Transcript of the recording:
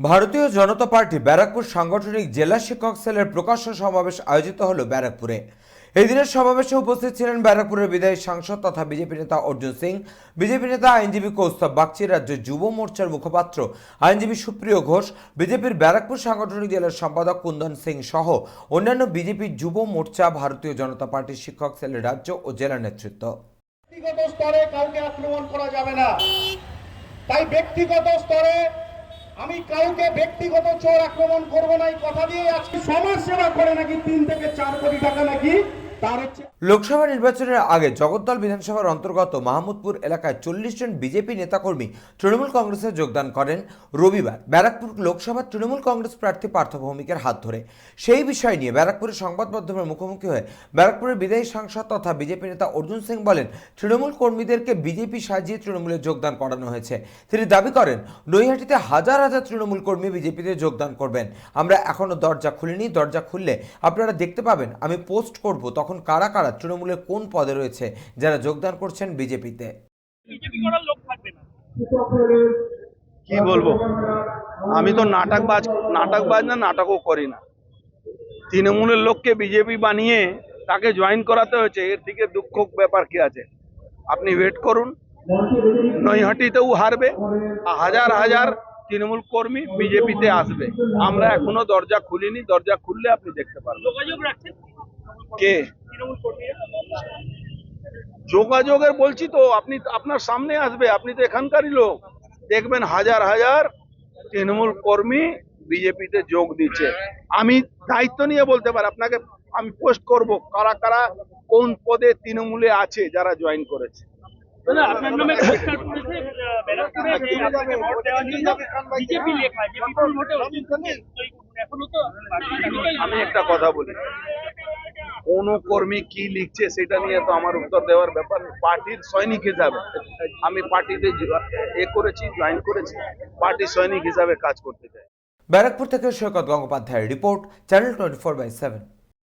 ভারতীয় জনতা পার্টি ব্যারাকপুর সাংগঠনিক জেলা শিক্ষক সেলের প্রকাশ্য সমাবেশ আয়োজিত হলো ব্যারাকপুরে। এই দিনের সমাবেশে উপস্থিত ছিলেন ব্যারাকপুরের বিদায়ী সাংসদ তথা বিজেপি নেতা অর্জুন সিং, বিজেপি নেতা আইনজীবী কৌস্তব বাগচি, রাজ্য যুব মোর্চার মুখপাত্র আইনজীবী সুপ্রিয় ঘোষ, বিজেপির ব্যারাকপুর সাংগঠনিক জেলার সম্পাদক কুন্দন সিং সহ অন্যান্য বিজেপির যুব মোর্চা ভারতীয় জনতা পার্টির শিক্ষক সেলের রাজ্য ও জেলা নেতৃত্ব। ব্যক্তিগত স্তরে কাউকে আক্রমণ করা যাবে না। তাই ব্যক্তিগত স্তরে আমি কাউকে ব্যক্তিগত চোর আক্রমণ করব না, এই কথা দিয়ে আজকে সমাজ সেবা করে নাকি তিন থেকে চার কোটি টাকা নাকি লোকসভা নির্বাচনের আগে জগদ্দল বিধানসভার অন্তর্গত মাহমুদপুর এলাকায় চল্লিশ জন বিজেপি নেতাকর্মী তৃণমূল কংগ্রেসে যোগদান করেন রবিবার ব্যারাকপুর লোকসভার তৃণমূল কংগ্রেস প্রার্থী পার্থ ভৌমিকের হাত ধরে। সেই বিষয় নিয়ে ব্যারাকপুরের সংবাদ মাধ্যমের মুখোমুখি হয়ে ব্যারাকপুরের বিদায়ী সাংসদ তথা বিজেপি নেতা অর্জুন সিং বলেন, তৃণমূল কর্মীদেরকে বিজেপি সাজিয়ে তৃণমূলে যোগদান করানো হয়েছে। তিনি দাবি করেন, নৈহাটিতে হাজার হাজার তৃণমূল কর্মী বিজেপিতে যোগদান করবেন। আমরা এখনও দরজা খুলিনি। দরজা খুললে আপনারা দেখতে পাবেন, আমি পোস্ট করব তখন কারা কারা তৃণমূলের কোন পদে রয়েছে যারা যোগদান করছেন বিজেপিতে? বিজেপি করার লোক থাকবে না। কি বলব? আমি তো নাটক নাটকবাজ নাটকবাজ না নাটকও করি না। তৃণমূলের লোককে বিজেপি বানিয়ে তাকে জয়েন করাতে হয়েছে এর থেকে দুঃখ ব্যাপার কি আছে? আপনি ওয়েট করুন। নৈহাটিতেও হারবে হাজার হাজার তৃণমূল কর্মী বিজেপিতে আসবে। আমরা এখনও দরজা খুলিনি দরজা খুললে আপনি দেখতে পারবেন। কে? তৃণমূল কর্মীরা যোগাযোগের বলছি তো আপনি আপনার সামনে আসবে আপনি তো এখানকারই লোক। দেখবেন হাজার হাজার তৃণমূল কর্মী বিজেপিতে যোগ দিচ্ছে। আমি দায়িত্ব নিয়ে বলতে পারি আপনাকে আমি পোস্ট করব কারা কারা কোন পদে তৃণমূলে আছে যারা জয়েন করেছে। আমি একটা কথা বলি। কোন কর্মী কি লিখছে সেটা নিয়ে তো আমার উত্তর দেওয়ার ব্যাপার পার্টির সৈনিক হিসাবে আমি পার্টিতে এ করেছি, জয়েন করেছি পার্টির সৈনিক হিসাবে কাজ করতে চাই। ব্যারাকপুর থেকে সৈকত গঙ্গোপাধ্যায়ের report, channel twenty four by seven.